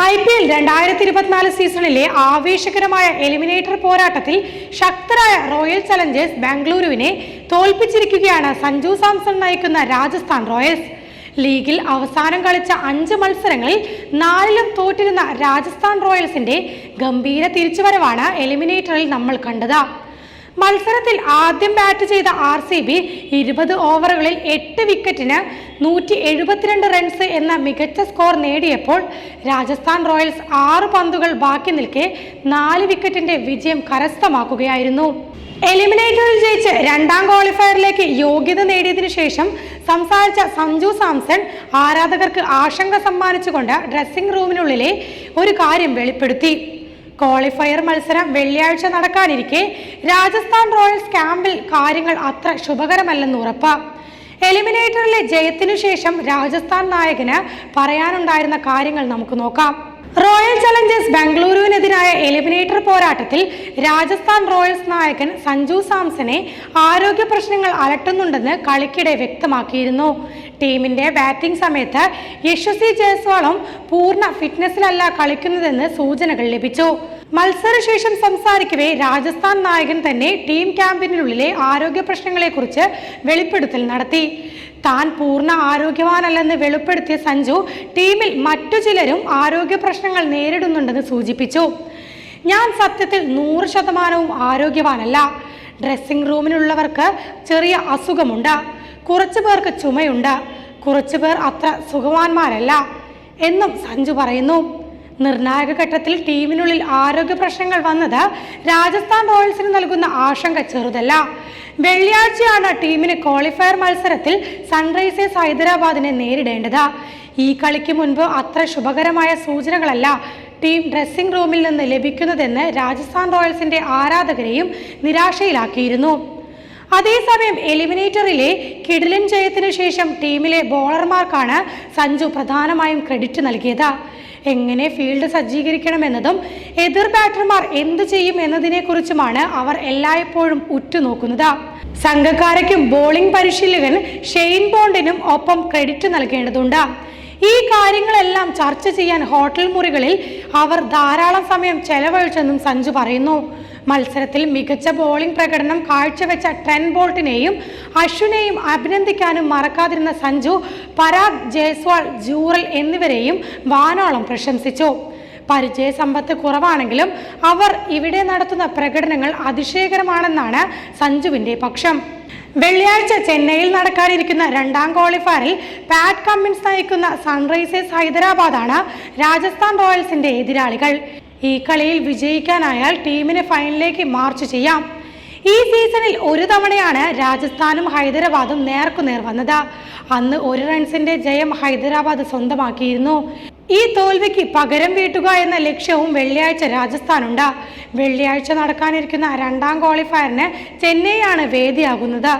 I P L രണ്ടായിരത്തി ഇരുപത്തിനാല് സീസണിലെ ആവേശകരമായ എലിമിനേറ്റർ പോരാട്ടത്തിൽ ശക്തരായ റോയൽ ചലഞ്ചേഴ്സ് ബാംഗ്ലൂരുവിനെ തോൽപ്പിച്ചിരിക്കുകയാണ് സഞ്ജു സാംസൺ നയിക്കുന്ന രാജസ്ഥാൻ റോയൽസ്. ലീഗിൽ അവസാനം കളിച്ച അഞ്ച് മത്സരങ്ങളിൽ നാലിലും തോറ്റിരുന്ന രാജസ്ഥാൻ റോയൽസിന്റെ ഗംഭീര തിരിച്ചുവരവാണ് എലിമിനേറ്ററിൽ നമ്മൾ കണ്ടത്. മത്സരത്തിൽ ആദ്യം ബാറ്റ് ചെയ്ത ആർ സി ബി ഇരുപത് ഓവറുകളിൽ എട്ട് വിക്കറ്റിന് നൂറ്റി എഴുപത്തിരണ്ട് റൺസ് എന്ന മികച്ച സ്കോർ നേടിയപ്പോൾ രാജസ്ഥാൻ റോയൽസ് ആറ് പന്തുകൾ ബാക്കി നിൽക്കെ നാല് വിക്കറ്റിന്റെ വിജയം കരസ്ഥമാക്കുകയായിരുന്നു. എലിമിനേറ്ററിൽ ജയിച്ച് രണ്ടാം ക്വാളിഫയറിലേക്ക് യോഗ്യത നേടിയതിനു ശേഷം സംസാരിച്ച സഞ്ജു സാംസൺ ആരാധകർക്ക് ആശങ്ക സമ്മാനിച്ചുകൊണ്ട് ഡ്രസ്സിംഗ് റൂമിനുള്ളിലെ ഒരു കാര്യം വെളിപ്പെടുത്തി. ക്വാളിഫയർ മത്സരം വെള്ളിയാഴ്ച നടക്കാനിരിക്കെ. രാജസ്ഥാൻ റോയൽസ് ക്യാമ്പിൽ കാര്യങ്ങൾ അത്ര ശുഭകരമല്ലെന്ന് ഉറപ്പ്. എലിമിനേറ്ററിലെ ജയത്തിനു ശേഷം രാജസ്ഥാൻ നായകന് പറയാനുണ്ടായിരുന്ന കാര്യങ്ങൾ നമുക്ക് നോക്കാം. റോയൽ ചലഞ്ചേഴ്സ് ബംഗളൂരുവിനെതിരായ എലിമിനേറ്റർ പോരാട്ടത്തിൽ രാജസ്ഥാൻ റോയൽസ് നായകൻ സഞ്ജു സാംസനെ ആരോഗ്യ പ്രശ്നങ്ങൾ അലട്ടുന്നുണ്ടെന്ന് കളിക്കിടെ വ്യക്തമാക്കിയിരുന്നു. ടീമിന്റെ ബാറ്റിംഗ് സമയത്ത് യശസ്വി ജയസ്വാളും പൂർണ ഫിറ്റ്നസിലല്ല കളിക്കുന്നതെന്ന് സൂചനകൾ ലഭിച്ചു. മത്സരശേഷം സംസാരിക്കവേ രാജസ്ഥാൻ നായകൻ തന്നെ ടീം ക്യാമ്പിനുള്ളിലെ ആരോഗ്യ പ്രശ്നങ്ങളെക്കുറിച്ച് വെളിപ്പെടുത്തൽ നടത്തി. താൻ പൂർണ ആരോഗ്യവാനല്ലെന്ന് വെളിപ്പെടുത്തിയ സഞ്ജു ടീമിൽ മറ്റു ചിലരും ആരോഗ്യ പ്രശ്നങ്ങൾ നേരിടുന്നുണ്ടെന്ന് സൂചിപ്പിച്ചു. ഞാൻ സത്യത്തിൽ നൂറ് ശതമാനവും ആരോഗ്യവാനല്ല. ഡ്രസ്സിംഗ് റൂമിലുള്ളവർക്ക് ചെറിയ അസുഖമുണ്ട്. കുറച്ചു പേർക്ക് ചുമയുണ്ട്. കുറച്ചു പേർ അത്ര സുഖവാന്മാരല്ല. എന്നും സഞ്ജു പറയുന്നു. നിർണായക ഘട്ടത്തിൽ ടീമിനുള്ളിൽ ആരോഗ്യ പ്രശ്നങ്ങൾ വന്നത് രാജസ്ഥാൻ റോയൽസിന് നൽകുന്ന ആശങ്ക ചെറുതല്ല. വെള്ളിയാഴ്ചയാണ് ടീമിന് ക്വാളിഫയർ മത്സരത്തിൽ സൺറൈസേഴ്സ് ഹൈദരാബാദിനെ നേരിടേണ്ടത്. ഈ കളിക്ക് മുൻപ് അത്ര ശുഭകരമായ സൂചനകളല്ല ടീം ഡ്രസ്സിംഗ് റൂമിൽ നിന്ന് ലഭിക്കുന്നതെന്ന് രാജസ്ഥാൻ റോയൽസിന്റെ ആരാധകരെയും നിരാശയിലാക്കിയിരുന്നു. അതേസമയം എലിമിനേറ്ററിലെ കിടിലൻ ജയത്തിനു ശേഷം ടീമിലെ ബോളർമാർക്കാണ് സഞ്ജു പ്രധാനമായും ക്രെഡിറ്റ് നൽകിയത്. എങ്ങനെ ഫീൽഡ് സജ്ജീകരിക്കണമെന്നതും എതിർ ബാറ്റർമാർ എന്ത് ചെയ്യും എന്നതിനെക്കുറിച്ചുമാണ് അവർ എല്ലായ്പ്പോഴും ഉറ്റുനോക്കുന്നത്. സംഘക്കാരയ്ക്കും ബോളിംഗ് പരിശീലകൻ ഷെയ്ൻ ബോണ്ടിനും ഒപ്പം ക്രെഡിറ്റ് നൽകേണ്ടതുണ്ട്. ഈ കാര്യങ്ങളെല്ലാം ചർച്ച ചെയ്യാൻ ഹോട്ടൽ മുറികളിൽ അവർ ധാരാളം സമയം ചെലവഴിച്ചെന്നും സഞ്ജു പറയുന്നു. മത്സരത്തിൽ മികച്ച ബോളിംഗ് പ്രകടനം കാഴ്ചവെച്ച ട്രെൻ ബോൾട്ടിനെയും അശ്വിനെയും അഭിനന്ദിക്കാനും മറക്കാതിരുന്ന സഞ്ജു പരാഗ് ജയ്സ്വാൾ ജൂറൽ എന്നിവരെയും വാനോളം പ്രശംസിച്ചു. പരിചയ സമ്പത്ത് കുറവാണെങ്കിലും അവർ ഇവിടെ നടത്തുന്ന പ്രകടനങ്ങൾ അതിശയകരമാണെന്നാണ് സഞ്ജുവിന്റെ പക്ഷം. വെള്ളിയാഴ്ച ചെന്നൈയിൽ നടക്കാനിരിക്കുന്ന രണ്ടാം ക്വാളിഫയറിൽ പാറ്റ് കമ്മിൻസ് നയിക്കുന്ന സൺറൈസേഴ്സ് ഹൈദരാബാദാണ് രാജസ്ഥാൻ റോയൽസിന്റെ എതിരാളികൾ. ഈ കളിയിൽ വിജയിക്കാനായാൽ ടീമിനെ ഫൈനലിലേക്ക് മാർച്ച് ചെയ്യാം. ഈ സീസണിൽ ഒരു തവണയാണ് രാജസ്ഥാനും ഹൈദരാബാദും നേർക്കുനേർ വന്നത്. അന്ന് ഒരു റൺസിന്റെ ജയം ഹൈദരാബാദ് സ്വന്തമാക്കിയിരുന്നു. ഈ തോൽവിക്ക് പകരം വീട്ടുക എന്ന ലക്ഷ്യവും വെള്ളിയാഴ്ച രാജസ്ഥാനുണ്ട്. വെള്ളിയാഴ്ച നടക്കാനിരിക്കുന്ന രണ്ടാം ക്വാളിഫയറിന് ചെന്നൈയാണ് വേദിയാകുന്നത്.